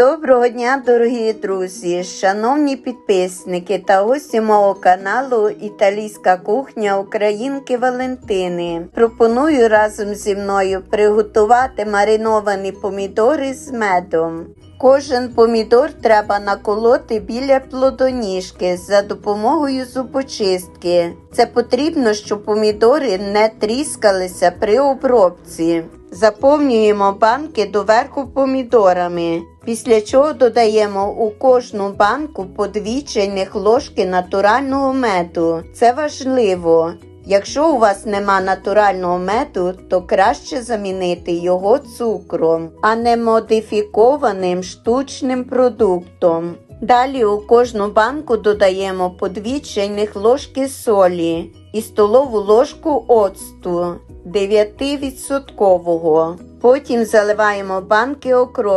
Доброго дня, дорогі друзі, шановні підписники та гості мого каналу Італійська кухня Українки Валентини. Пропоную разом зі мною приготувати мариновані помідори з медом. Кожен помідор треба наколоти біля плодоніжки за допомогою зубочистки. Це потрібно, щоб помідори не тріскалися при обробці. Заповнюємо банки доверху помідорами, після чого додаємо у кожну банку по дві чайних ложки натурального меду. Це важливо. Якщо у вас нема натурального меду, то краще замінити його цукром, а не модифікованим штучним продуктом. Далі у кожну банку додаємо по 2 чайних ложки солі і столову ложку оцту 9%. Потім заливаємо банки окропом.